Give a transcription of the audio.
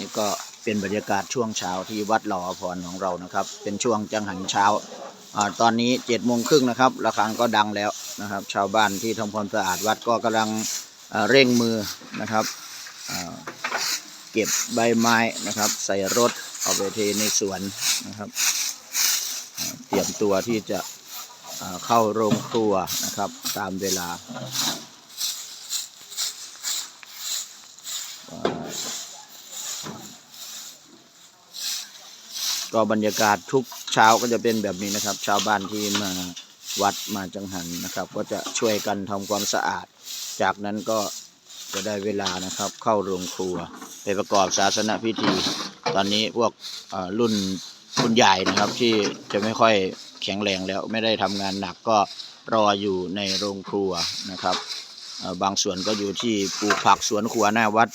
นี่ก็เป็นบรรยากาศช่วงเช้าที่วัดหล่อพรของเรานะครับ เป็นช่วงจังหันเช้าอตอนนี้เจ็ดโมงครึ่งนะครับระฆังก็ดังแล้วนะครับ ชาวบ้านที่ทำความสะอาดวัดก็กำลังเร่งมือนะครับเก็บใบไม้นะครับ ใส่รถเอาไปเทในสวนนะครับเตรียมตัวที่จะเข้าโรงครัวนะครับ ตามเวลา ก็บรรยากาศทุกเช้าก็จะเป็นแบบนี้นะครับ ชาวบ้านที่มาวัดมาจังหันนะครับ ก็จะช่วยกันทำความสะอาด จากนั้นก็จะได้เวลานะครับ เข้าโรงครัวไปประกอบศาสนพิธี ตอนนี้พวกเอ่อรุ่นคุณใหญ่นะครับที่จะไม่ค่อยแข็งแรงแล้วไม่ได้ทำงานหนักก็รออยู่ในโรงครัวนะครับ บางส่วนก็อยู่ที่ปลูกผักสวนครัวหน้าวัด